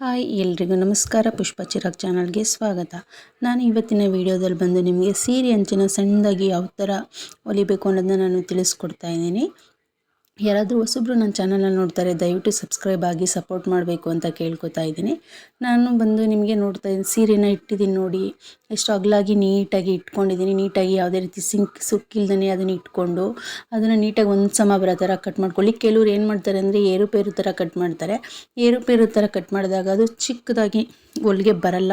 Hi, ಎಲ್ರಿಗೂ ನಮಸ್ಕಾರ. ಪುಷ್ಪ ಚಿರಾಗ್ ಚಾನಲ್ಗೆ ಸ್ವಾಗತ. ನಾನು ಇವತ್ತಿನ ವಿಡಿಯೋದಲ್ಲಿ ಬಂದು ನಿಮಗೆ ಸೀರೆ ಅಂಚಿನ ಸಣ್ಣದಾಗಿ ಯಾವ ಥರ ಹೊಲಿಬೇಕು ಅನ್ನೋದನ್ನ ನಾನು ತಿಳಿಸ್ಕೊಡ್ತಾ ಇದ್ದೀನಿ. ಯಾರಾದರೂ ಹೊಸಬ್ರು ನನ್ನ ಚಾನಲನ್ನು ನೋಡ್ತಾರೆ, ದಯವಿಟ್ಟು ಸಬ್ಸ್ಕ್ರೈಬ್ ಆಗಿ ಸಪೋರ್ಟ್ ಮಾಡಬೇಕು ಅಂತ ಕೇಳ್ಕೊತಾ ಇದ್ದೀನಿ. ನಾನು ಬಂದು ನಿಮಗೆ ನೋಡ್ತಾ ಇದ್ದೀನಿ, ಸೀರೆನ ಇಟ್ಟಿದ್ದೀನಿ ನೋಡಿ. ಎಷ್ಟು ಅಗಲಾಗಿ ನೀಟಾಗಿ ಇಟ್ಕೊಂಡಿದ್ದೀನಿ. ನೀಟಾಗಿ ಯಾವುದೇ ರೀತಿ ಸಿಂಕ್ ಸುಕ್ಕಿಲ್ದೇ ಅದನ್ನು ಇಟ್ಕೊಂಡು ಅದನ್ನು ನೀಟಾಗಿ ಒಂದು ಸಮ ಬರೋ ಥರ ಕಟ್ ಮಾಡ್ಕೊಳ್ಳಿ. ಕೆಲವ್ರು ಏನು ಮಾಡ್ತಾರೆ ಅಂದರೆ ಏರುಪೇರು ಥರ ಕಟ್ ಮಾಡ್ತಾರೆ. ಏರುಪೇರು ಥರ ಕಟ್ ಮಾಡಿದಾಗ ಅದು ಚಿಕ್ಕದಾಗಿ ಹೊಲಿಗೆ ಬರಲ್ಲ.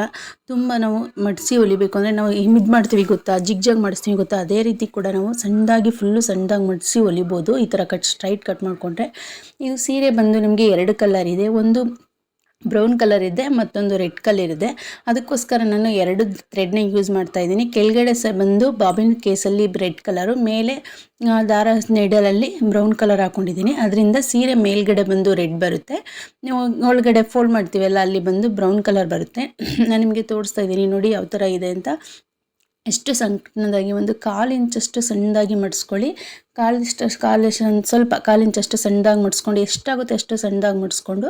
ತುಂಬ ನಾವು ಮಡಿಸಿ ಹೊಲಿಬೇಕು ಅಂದರೆ ನಾವು ಇದು ಮಾಡ್ತೀವಿ ಗೊತ್ತಾ? ಜಿಗ್ಜಾಗ್ ಮಾಡಿಸ್ತೀವಿ ಗೊತ್ತಾ? ಅದೇ ರೀತಿ ಕೂಡ ನಾವು ಸಣ್ಣದಾಗಿ ಫುಲ್ಲು ಸಣ್ಣದಾಗಿ ಮಡಿಸಿ ಹೊಲಿಬೋದು. ಈ ಥರ ಕಟ್ ಸ್ಟ್ರೈಟ್ ಕಟ್ ಮಾಡಿಕೊಂಡ್ರೆ. ಇದು ಸೀರೆ ಬಂದು ನಿಮಗೆ ಎರಡು ಕಲರ್ ಇದೆ. ಒಂದು ಬ್ರೌನ್ ಕಲರ್ ಇದೆ, ಮತ್ತೊಂದು ರೆಡ್ ಕಲರ್ ಇದೆ. ಅದಕ್ಕೋಸ್ಕರ ನಾನು ಎರಡು ಥ್ರೆಡ್ನ ಯೂಸ್ ಮಾಡ್ತಾ ಇದ್ದೀನಿ. ಕೆಳಗಡೆ ಸ ಬಂದು ಬಾಬಿನ್ ಕೇಸಲ್ಲಿ ರೆಡ್ ಕಲರು, ಮೇಲೆ ದಾರ ನೆಡಲಲ್ಲಿ ಬ್ರೌನ್ ಕಲರ್ ಹಾಕೊಂಡಿದ್ದೀನಿ. ಅದರಿಂದ ಸೀರೆ ಮೇಲ್ಗಡೆ ಬಂದು ರೆಡ್ ಬರುತ್ತೆ. ಒಳಗಡೆ ಫೋಲ್ಡ್ ಮಾಡ್ತೀವಲ್ಲ, ಅಲ್ಲಿ ಬಂದು ಬ್ರೌನ್ ಕಲರ್ ಬರುತ್ತೆ. ನಾನು ನಿಮಗೆ ತೋರಿಸ್ತಾ ಇದ್ದೀನಿ ನೋಡಿ ಯಾವ ಥರ ಇದೆ ಅಂತ. ಎಷ್ಟು ಸಣ್ಣದಾಗಿ ಒಂದು ಕಾಲಿಂಚಷ್ಟು ಸಣ್ಣದಾಗಿ ಮಡಿಸ್ಕೊಳ್ಳಿ. ಕಾಲಿಷ್ಟು ಕಾಲು ಸ್ವಲ್ಪ ಕಾಲು ಇಂಚಷ್ಟು ಸಣ್ಣದಾಗಿ ಮಡಿಸ್ಕೊಂಡು, ಎಷ್ಟಾಗುತ್ತೆ ಅಷ್ಟು ಸಣ್ಣದಾಗಿ ಮಡಿಸ್ಕೊಂಡು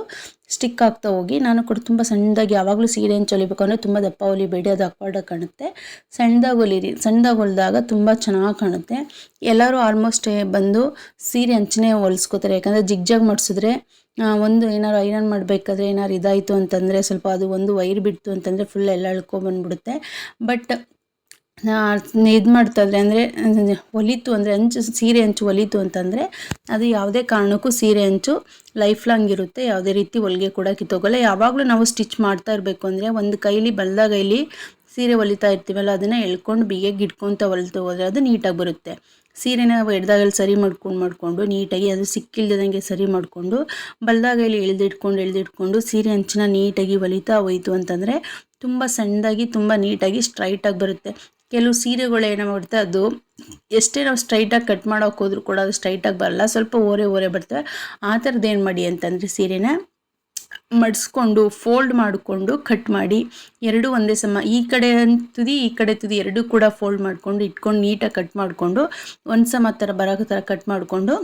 ಸ್ಟಿಕ್ ಆಗ್ತಾ ಹೋಗಿ. ನಾನು ಕೂಡ ತುಂಬ ಸಣ್ಣದಾಗಿ ಯಾವಾಗಲೂ ಸೀರೆ ಹಂಚು ಹೊಲಿಬೇಕು ಅಂದರೆ ತುಂಬ ದಪ್ಪ ಹೊಲಿಬೇಡಿ ಅದು ಅಕ್ವಾರ್ಡಾಗಿ ಕಾಣುತ್ತೆ. ಸಣ್ಣದಾಗಿ ಹೊಲಿರಿ ಸಣ್ಣದಾಗಿ ಹೊಲಿದಾಗ ತುಂಬ ಚೆನ್ನಾಗಿ ಕಾಣುತ್ತೆ. ಎಲ್ಲರೂ ಆಲ್ಮೋಸ್ಟ್ ಬಂದು ಸೀರೆ ಹಂಚನೇ ಹೊಲಿಸ್ಕೋತಾರೆ. ಯಾಕಂದರೆ ಜಿಗ್ಜಾಗ್ ಮಾಡಿಸಿದ್ರೆ ಒಂದು ಏನಾರು ಐರನ್ ಮಾಡಬೇಕಾದ್ರೆ ಏನಾರು ಇದಾಯಿತು ಅಂತಂದರೆ ಸ್ವಲ್ಪ ಅದು ಒಂದು ವೈರ್ ಬಿಡ್ತು ಅಂತಂದರೆ ಫುಲ್ ಎಲ್ಲ ಅಳ್ಕೊಬಂದ್ಬಿಡುತ್ತೆ ಬಟ್ ಇದು ಮಾಡ್ತಾಯಿದ್ರೆ ಅಂದರೆ ಒಲಿತು ಅಂದರೆ ಅಂಚು, ಸೀರೆ ಅಂಚು ಒಲಿತು ಅಂತಂದರೆ, ಅದು ಯಾವುದೇ ಕಾರಣಕ್ಕೂ ಸೀರೆ ಅಂಚು ಲೈಫ್ ಲಾಂಗ್ ಇರುತ್ತೆ. ಯಾವುದೇ ರೀತಿ ಹೊಲಿಗೆ ಕೂಡ ಕಿತ್ತೋಗಲ್ಲ ಯಾವಾಗಲೂ ನಾವು ಸ್ಟಿಚ್ ಮಾಡ್ತಾ ಇರಬೇಕು ಅಂದರೆ, ಒಂದು ಕೈಲಿ ಬಲ್ದ ಕೈಲಿ ಸೀರೆ ಒಲಿತಾ ಇರ್ತೀವಲ್ಲ, ಅದನ್ನು ಎಳ್ಕೊಂಡು ಬಿಗಿಯಾಗಿ ಇಟ್ಕೊತ ಹೊಲಿತು ಹೋದರೆ ಅದು ನೀಟಾಗಿ ಬರುತ್ತೆ. ಸೀರೆನ ಎಡ್ದಾಗಲ್ಲಿ ಸರಿ ಮಾಡ್ಕೊಂಡು ಮಾಡಿಕೊಂಡು ನೀಟಾಗಿ ಅದು ಸಿಕ್ಕಿಲ್ದಂಗೆ ಸರಿ ಮಾಡಿಕೊಂಡು ಬಲ್ದಾಗಲ್ಲಿ ಎಳ್ದಿಟ್ಕೊಂಡು ಎಳ್ದಿಟ್ಕೊಂಡು ಸೀರೆ ಅಂಚನ್ನ ನೀಟಾಗಿ ಹೊಲಿತಾ ಹೋಯಿತು ಅಂತಂದರೆ, ತುಂಬ ಸಣ್ಣದಾಗಿ, ತುಂಬ ನೀಟಾಗಿ ಸ್ಟ್ರೈಟಾಗಿ ಬರುತ್ತೆ. ಕೆಲವು ಸೀರೆಗಳು ಏನೋ ಮಾಡುತ್ತೆ ಅದು ಎಷ್ಟೇ ನಾವು ಸ್ಟ್ರೈಟಾಗಿ ಕಟ್ ಮಾಡೋಕೆ ಹೋದ್ರೂ ಕೂಡ ಅದು ಸ್ಟ್ರೈಟಾಗಿ ಬರಲ್ಲ. ಸ್ವಲ್ಪ ಓರೆ ಓರೆ ಬರ್ತವೆ. ಆ ಥರದ್ದು ಏನು ಮಾಡಿ ಅಂತಂದರೆ ಸೀರೆನ ಮಡಿಸ್ಕೊಂಡು ಫೋಲ್ಡ್ ಮಾಡಿಕೊಂಡು ಕಟ್ ಮಾಡಿ, ಎರಡೂ ಒಂದೇ ಸಮ ಈ ಕಡೆ ತುದಿ, ಈ ಕಡೆ ತುದಿ ಎರಡೂ ಕೂಡ ಫೋಲ್ಡ್ ಮಾಡಿಕೊಂಡು, ಇಟ್ಕೊಂಡು, ನೀಟಾಗಿ ಕಟ್ ಮಾಡಿಕೊಂಡು ಒಂದು ಸಮ ಥರ ಬರೋ ಥರ ಕಟ್ ಮಾಡಿಕೊಂಡು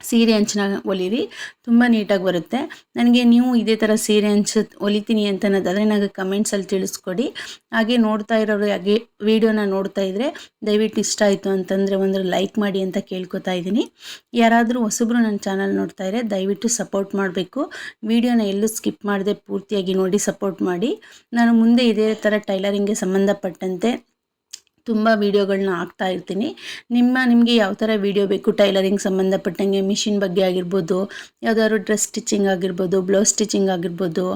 ಸೀರೆ ಅಂಚನ ಹೊಲಿರಿ ತುಂಬ ನೀಟಾಗಿ ಬರುತ್ತೆ. ನನಗೆ ನೀವು ಇದೇ ಥರ ಸೀರೆ ಹಂಚು ಹೊಲಿತೀನಿ ಅಂತ ಅನ್ನೋದಾದರೆ ನನಗೆ ಕಮೆಂಟ್ಸಲ್ಲಿ ತಿಳಿಸ್ಕೊಡಿ. ಹಾಗೆ ನೋಡ್ತಾ ಇರೋರು ಹಾಗೆ ವೀಡಿಯೋನ ನೋಡ್ತಾ ಇದ್ದರೆ ದಯವಿಟ್ಟು ಇಷ್ಟ ಆಯಿತು ಅಂತಂದರೆ ಒಂದು ಲೈಕ್ ಮಾಡಿ ಅಂತ ಕೇಳ್ಕೊತಾ ಇದ್ದೀನಿ. ಯಾರಾದರೂ ಹೊಸಬ್ರು ನನ್ನ ಚಾನಲ್ ನೋಡ್ತಾ ಇದ್ರೆ ದಯವಿಟ್ಟು ಸಪೋರ್ಟ್ ಮಾಡಬೇಕು. ವಿಡಿಯೋನ ಎಲ್ಲೂ ಸ್ಕಿಪ್ ಮಾಡದೆ ಪೂರ್ತಿಯಾಗಿ ನೋಡಿ ಸಪೋರ್ಟ್ ಮಾಡಿ. ನಾನು ಮುಂದೆ ಇದೇ ಥರ ಟೈಲರಿಂಗ್ಗೆ ಸಂಬಂಧಪಟ್ಟಂತೆ ತುಂಬ ವೀಡಿಯೋಗಳನ್ನ ಹಾಕ್ತಾ ಇರ್ತೀನಿ. ನಿಮ್ಮ, ನಿಮಗೆ ಯಾವ ಥರ ವೀಡಿಯೋ ಬೇಕು, ಟೈಲರಿಂಗ್ ಸಂಬಂಧಪಟ್ಟಂಗೆ, ಮಿಷಿನ್ ಬಗ್ಗೆ ಆಗಿರ್ಬೋದು, ಯಾವುದಾದ್ರು ಡ್ರೆಸ್ ಸ್ಟಿಚಿಂಗ್ ಆಗಿರ್ಬೋದು, ಬ್ಲೌಸ್ ಸ್ಟಿಚಿಂಗ್ ಆಗಿರ್ಬೋದು,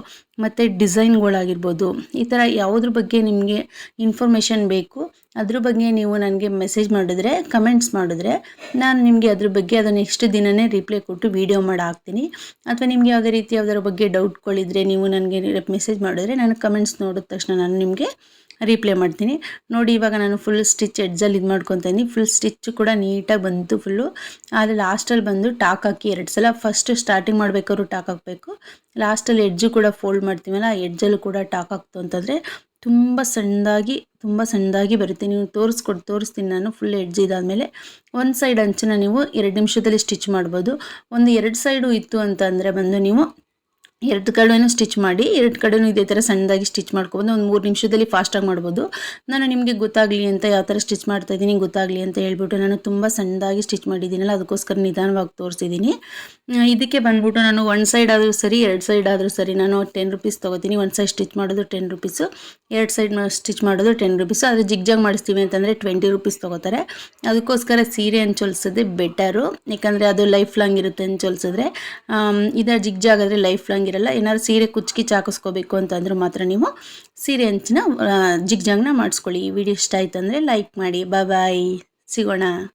ಮತ್ತು ಡಿಸೈನ್ಗಳಾಗಿರ್ಬೋದು, ಈ ಥರ ಯಾವುದ್ರ ಬಗ್ಗೆ ನಿಮಗೆ ಇನ್ಫಾರ್ಮೇಷನ್ ಬೇಕು, ಅದ್ರ ಬಗ್ಗೆ ನೀವು ನನಗೆ ಮೆಸೇಜ್ ಮಾಡಿದ್ರೆ, ಕಮೆಂಟ್ಸ್ ಮಾಡಿದ್ರೆ, ನಾನು ನಿಮಗೆ ಅದ್ರ ಬಗ್ಗೆ ಅದು ನೆಕ್ಸ್ಟ್ ದಿನವೇ ರಿಪ್ಲೈ ಕೊಟ್ಟು ವೀಡಿಯೋ ಮಾಡಿ ಹಾಕ್ತೀನಿ. ಅಥವಾ ನಿಮಗೆ ಯಾವುದೇ ರೀತಿ ಯಾವುದರ ಬಗ್ಗೆ ಡೌಟ್ಗಳಿದ್ರೆ ನೀವು ನನಗೆ ಮೆಸೇಜ್ ಮಾಡಿದ್ರೆ ನಾನು ಕಮೆಂಟ್ಸ್ ನೋಡಿದ ತಕ್ಷಣ ನಾನು ನಿಮಗೆ ರೀಪ್ಲೇ ಮಾಡ್ತೀನಿ. ನೋಡಿ, ಇವಾಗ ನಾನು ಫುಲ್ ಸ್ಟಿಚ್ ಎಡ್ಜಲ್ಲಿ ಇದು ಮಾಡ್ಕೊತೀನಿ ಫುಲ್ ಸ್ಟಿಚ್ ಕೂಡ ನೀಟಾಗಿ ಬಂತು ಫುಲ್ಲು ಆದರೆ ಲಾಸ್ಟಲ್ಲಿ ಬಂದು ಟಾಕ್ ಹಾಕಿ ಎರಡು ಸಲ. ಫಸ್ಟ್ ಸ್ಟಾರ್ಟಿಂಗ್ ಮಾಡಬೇಕಾದ್ರು ಟಾಕ್ ಹಾಕಬೇಕು. ಲಾಸ್ಟಲ್ಲಿ ಎಡ್ಜು ಕೂಡ ಫೋಲ್ಡ್ ಮಾಡ್ತೀವಲ್ಲ, ಆ ಎಡ್ಜಲ್ಲೂ ಕೂಡ ಟಾಕ್ ಹಾಕ್ತು ಅಂತಂದರೆ ತುಂಬ ಸಣ್ಣದಾಗಿ ತುಂಬ ಸಣ್ಣದಾಗಿ ಬರುತ್ತೆ. ನೀವು ತೋರಿಸ್ಕೊಡು, ತೋರಿಸ್ತೀನಿ ನಾನು ಫುಲ್ ಎಡ್ಜ್ ಇದಾದಮೇಲೆ. ಒಂದು ಸೈಡ್ ಅಂಚನ್ನ ನೀವು ಎರಡು ನಿಮಿಷದಲ್ಲಿ ಸ್ಟಿಚ್ ಮಾಡ್ಬೋದು. ಒಂದು ಎರಡು ಸೈಡು ಇತ್ತು ಅಂತಂದರೆ ಬಂದು ನೀವು ಎರಡು ಕಡೆನೂ ಸ್ಟಿಚ್ ಮಾಡಿ, ಎರಡು ಕಡೆನೂ ಇದೇ ಥರ ಸಣ್ಣದಾಗಿ ಸ್ಟಿಚ್ ಮಾಡ್ಕೊಬೋದು ಒಂದು ಮೂರು ನಿಮಿಷದಲ್ಲಿ ಫಾಸ್ಟಾಗಿ ಮಾಡ್ಬೋದು. ನಾನು ನಿಮಗೆ ಗೊತ್ತಾಗಲಿ ಅಂತ ಯಾವ ಥರ ಸ್ಟಿಚ್ ಮಾಡ್ತಾ ಇದ್ದೀನಿ, ಗೊತ್ತಾಗಲಿ ಅಂತ ಹೇಳ್ಬಿಟ್ಟು ನಾನು ತುಂಬ ಸಣ್ಣದಾಗಿ ಸ್ಟಿಚ್ ಮಾಡಿದ್ದೀನಲ್ಲ, ಅದಕ್ಕೋಸ್ಕರ ನಿಧಾನವಾಗಿ ತೋರಿಸಿದ್ದೀನಿ. ಇದಕ್ಕೆ ಬಂದ್ಬಿಟ್ಟು ನಾನು ಒನ್ ಸೈಡ್ ಆದರೂ ಸರಿ, ಎರಡು ಸೈಡ್ ಆದರೂ ಸರಿ, ನಾನು ಟೆನ್ ರುಪೀಸ್ ತೊಗೋತೀನಿ. ಒಂದು ಸೈಡ್ ಸ್ಟಿಚ್ ಮಾಡೋದು ಟೆನ್ ರುಪೀಸು ಎರಡು ಸೈಡ್ ಸ್ಟಿಚ್ ಮಾಡೋದು ಟೆನ್ ರುಪೀಸು ಆದರೆ ಜಿಗ್ಜಾಗ್ ಮಾಡಿಸ್ತೀವಿ ಅಂತಂದರೆ ಟ್ವೆಂಟಿ ರುಪೀಸ್ ತೊಗೋತಾರೆ. ಅದಕ್ಕೋಸ್ಕರ ಸೀರೆ ಅಂಚೊಲ್ಸೋದೇ ಬೆಟರು ಯಾಕಂದರೆ ಅದು ಲೈಫ್ ಲಾಂಗ್ ಇರುತ್ತೆ ಅಂಚೊಲ್ಸಿದ್ರೆ ಇದರ ಜಿಗ್ಜಾಗ್ ಆದರೆ ಲೈಫ್ ಲಾಂಗ್ ಇರಲ್ಲ ಏನಾದ್ರು ಸೀರೆ ಕುಚ್ಕಿ ಚಾಕಿಸ್ಕೋಬೇಕು ಅಂತಂದ್ರೆ ಮಾತ್ರ ನೀವು ಸೀರೆ ಹಂಚಿನ ಜಿಗ್ ಜಗ್ನ ಮಾಡಿಸ್ಕೊಳ್ಳಿ. ಈ ವಿಡಿಯೋ ಇಷ್ಟ ಆಯ್ತು ಅಂದರೆ ಲೈಕ್ ಮಾಡಿ. ಬಾಯ್ ಸಿಗೋಣ.